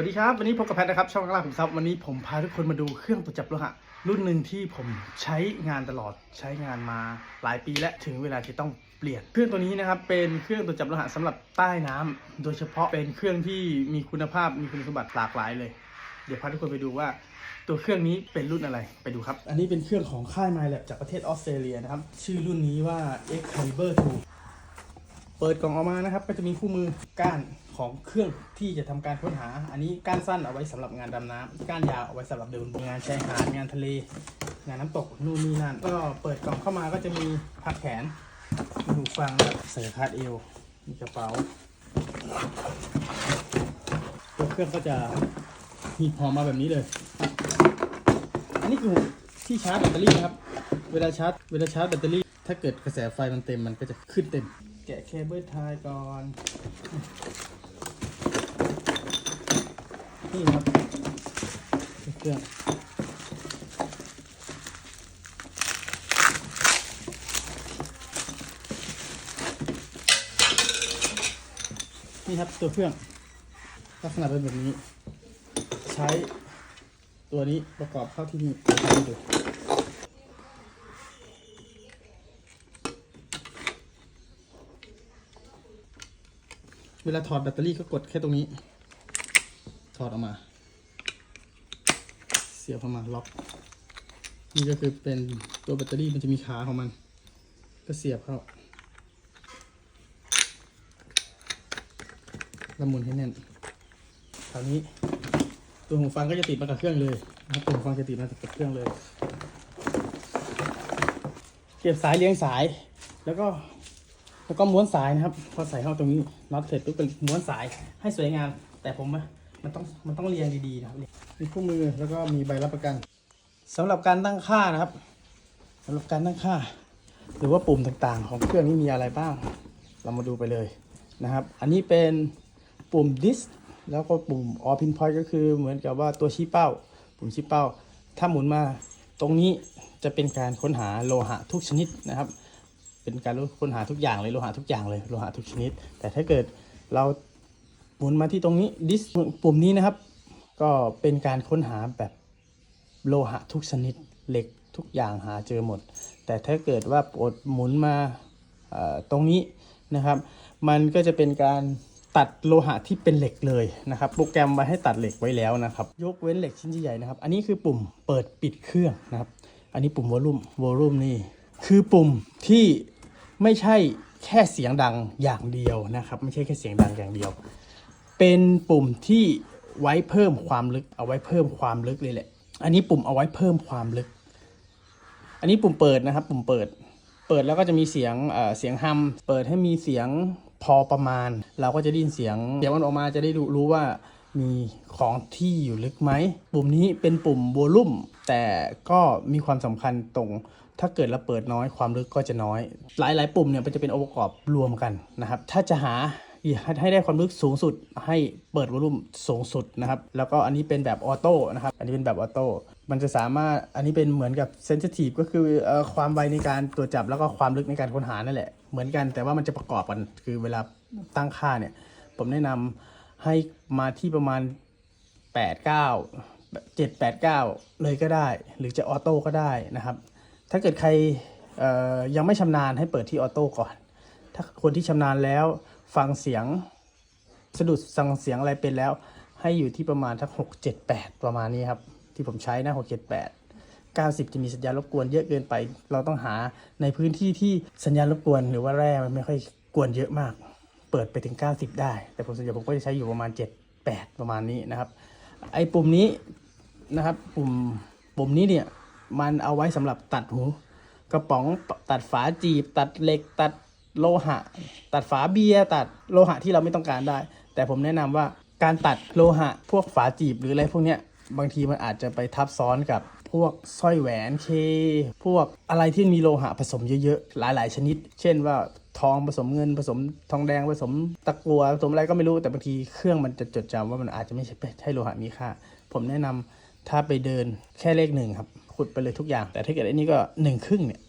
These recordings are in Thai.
วัสดีครับ วันนี้พบกับแพทนะครับ ช่องกลาผมทรัพย์วันนี้ผมพาทุกคนมาดูเครื่องตรวจจับโลหะรุ่นหนึ่งที่ผมใช้งานตลอดใช้งานมาหลายปีและถึงเวลาที่ต้องเปลี่ยน เครื่องตัวนี้นะครับเป็นเครื่องตรวจจับโลหะสำหรับใต้น้ำโดยเฉพาะเป็นเครื่องที่มีคุณภาพมีคุณสมบัติหลากหลายเลย เดี๋ยวพาทุกคนไปดูว่า ตัวเครื่องนี้เป็นรุ่นอะไรไปดูครับ อันนี้เป็นเครื่องของค่าย MyLab จากประเทศออสเตรเลียนะครับชื่อรุ่นนี้ว่า Excalibur 2เปิดกล่องออกมานะครับก็จะมีคู่มือก้าน ของเครื่องที่จะทำการค้นหา อันนี้ก้านสั้นเอาไว้สำหรับงานดำน้ำก้านยาวเอาไว้สำหรับเดินงานชายหาดงานทะเล งานน้ำตกนู่นนี่นั่น ก็เปิดกล่องเข้ามาก็จะมีพักแขนหูฟังแล้วใส่คาดเอวมีกระเป๋าตัวเครื่องก็จะมีพอมาแบบนี้เลย อันนี้คือที่ชาร์จแบตเตอรี่นะครับ เวลาชาร์จ เวลาชาร์จแบตเตอรี่ ถ้าเกิดกระแสไฟมันเต็มมันก็จะขึ้นเต็ม แกะเคเบิลไทยก่อน นี่ครับเครื่องนี่ครับตัวเครื่องลักษณะเป็นแบบนี้ ใช้ตัวนี้ประกอบเข้าที่นี่ให้ดูเวลาถอดแบตเตอรี่ก็กดแค่ตรงนี้ ถอดออกมา เสียบเข้ามาล็อก นี่ก็คือเป็นตัวแบตเตอรี่มันจะมีขาของมัน ก็เสียบเข้าล้วหมุนให้แน่นคราวนี้ตัวหูฟังก็จะติดมากับเครื่องเลยนะครับตัวหูฟังจะติดมากับเครื่องเลย เก็บสายเลี้ยงสาย แล้วก็แล้วก็ม้วนสายนะครับ พอใส่เข้าตรงนี้น็อตเสร็จปุ๊บเป็นม้วนสายให้สวยงาม แต่ผมอะ มันต้องมันต้องเรียงดีๆนะครับมีคู่มือแล้วก็มีใบรับประกันสำหรับการตั้งค่านะครับสำหรับการตั้งค่า หรือว่าปุ่มต่างๆ ของเครื่องนี้มีอะไรบ้าง เรามาดูไปเลยนะครับ อันนี้เป็นปุ่ม disk แล้วก็ปุ่ม all pin point ก็คือเหมือนกับว่าตัวชี้เป้า ปุ่มชี้เป้า ถ้าหมุนมาตรงนี้จะเป็นการค้นหาโลหะทุกชนิดนะครับ เป็นการค้นหาทุกอย่างเลยโลหะทุกอย่างเลยโลหะทุกชนิด แต่ถ้าเกิดเรา หมุนมาที่ตรงนี้ดิสปุ่มนี้นะครับ ก็เป็นการค้นหาแบบโลหะทุกชนิดเหล็กทุกอย่างหาเจอหมด แต่ถ้าเกิดว่ากดหมุนมาตรงนี้นะครับ มันก็จะเป็นการตัดโลหะที่เป็นเหล็กเลยนะครับโปรแกรมไว้ให้ตัดเหล็กไว้แล้วนะครับ ยกเว้นเหล็กชิ้นใหญ่นะครับ อันนี้คือปุ่มเปิดปิดเครื่องนะครับ อันนี้ปุ่มวอลลุ่มวอลลุ่มนี่คือปุ่มที่ไม่ใช่แค่เสียงดังอย่างเดียวนะครับ ไม่ใช่แค่เสียงดังอย่างเดียว เป็นปุ่มที่ไว้เพิ่มความลึก เอาไว้เพิ่มความลึกเลยแหละ อันนี้ปุ่มเอาไว้เพิ่มความลึก อันนี้ปุ่มเปิดนะครับ ปุ่มเปิด เปิดแล้วก็จะมีเสียงเอ่อเสียงฮัมเปิดให้มีเสียงพอประมาณ เราก็จะได้ยินเสียงเสียงมันออกมาจะได้รู้ว่ามีของที่อยู่ลึกไหม ปุ่มนี้เป็นปุ่มโวลุ่ม แต่ก็มีความสำคัญตรง ถ้าเกิดเราเปิดน้อยความลึกก็จะน้อย หลายๆ ปุ่มเนี่ยมันจะเป็นองค์ประกอบรวมกันนะครับ ถ้าจะหา ให้ได้ความลึกสูงสุด ให้เปิดวอลุ่มสูงสุดนะครับแล้วก็อันนี้เป็นแบบออโต้นะครับอันนี้เป็นแบบออโต้มันจะสามารถอันนี้เป็นเหมือนกับเซนซิทีฟก็คือความไวในการตรวจจับแล้วก็ความลึกในการค้นหานั่นแหละเหมือนกันแต่ว่ามันจะประกอบกันคือเวลาตั้งค่าเนี่ย ผมแนะนำให้มาที่ประมาณ 8 9 7 8 9 เลยก็ได้ หรือจะออโต้ก็ได้นะครับ ถ้าเกิดใครยังไม่ชำนาญให้เปิดที่ออโต้ก่อน ถ้าคนที่ชำนาญแล้ว ฟังเสียงสะดุดฟังเสียงอะไรเป็นแล้ว ให้อยู่ที่ประมาณทักหกเจ็ดแปดประมาณนี้ครับ ที่ผมใช้นะหกเจ็ดแปดเก้าสิบจะมีสัญญาณรบกวนเยอะเกินไป เราต้องหาในพื้นที่ที่สัญญาณรบกวนหรือว่าแร่มันไม่ค่อยกวนเยอะมาก เปิดไปถึง 90 ได้ แต่ผมส่วนใหญ่ผมก็จะใช้อยู่ประมาณ 7 8 ประมาณนี้นะครับ ไอ้ปุ่มนี้นะครับปุ่มปุ่มนี้เนี่ยมันเอาไว้สำหรับตัดหูกระป๋องตัดฝาจีบ ตัดเหล็กตัด โลหะ ตัดฝาเบียร์ตัดโลหะที่เราไม่ต้องการได้ แต่ผมแนะนำว่าการตัดโลหะ พวกฝาจีบหรืออะไรพวกเนี้ยบางทีมันอาจจะไปทับซ้อนกับพวกสร้อยแหวนเค พวกอะไรที่มีโลหะผสมเยอะๆ หลายๆ ชนิด เช่นว่าทองผสมเงินผสมทองแดงผสมตะกัวผสมอะไรก็ไม่รู้แต่บางทีเครื่องมันจะจดจำว่ามันอาจจะไม่ใช่ใช่โลหะมีค่า ผมแนะนำถ้าไปเดินแค่เลขหนึ่งครับขุดไปเลยทุกอย่าง แต่ถ้าเกิดอันนี้ก็หนึ่งครึ่งเนี่ย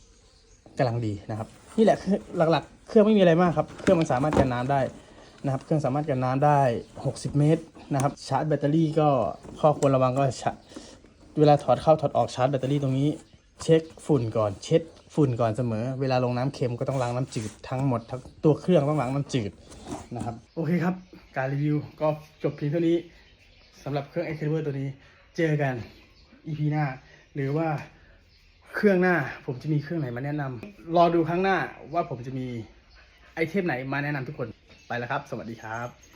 กำลังดีนะครับ นี่แหละคือหลักๆ เครื่องไม่มีอะไรมากครับ เครื่องมันสามารถกันน้ำได้นะครับ เครื่องสามารถกันน้ำได้ 60 เมตรนะครับ ชาร์จแบตเตอรี่ก็ข้อควรระวังก็ชาเวลาถอดเข้าถอดออกชาร์จแบตเตอรี่ตรงนี้ เช็คฝุ่นก่อนเช็ดฝุ่นก่อนเสมอ เวลาลงน้ำเค็มก็ต้องล้างน้ำจืดทั้งหมดทั้งตัวเครื่องต้องล้างน้ำจืดนะครับ โอเคครับ การรีวิวก็จบเพียงเท่านี้สำหรับเครื่อง e x c a l i b u r ตัวนี้ เจอกัน EP หน้า หรือว่า เครื่องหน้าผมจะมีเครื่องไหนมาแนะนำรอดูครั้งหน้าว่าผมจะมีไอเทมไหนมาแนะนำทุกคนไปแล้วครับ สวัสดีครับ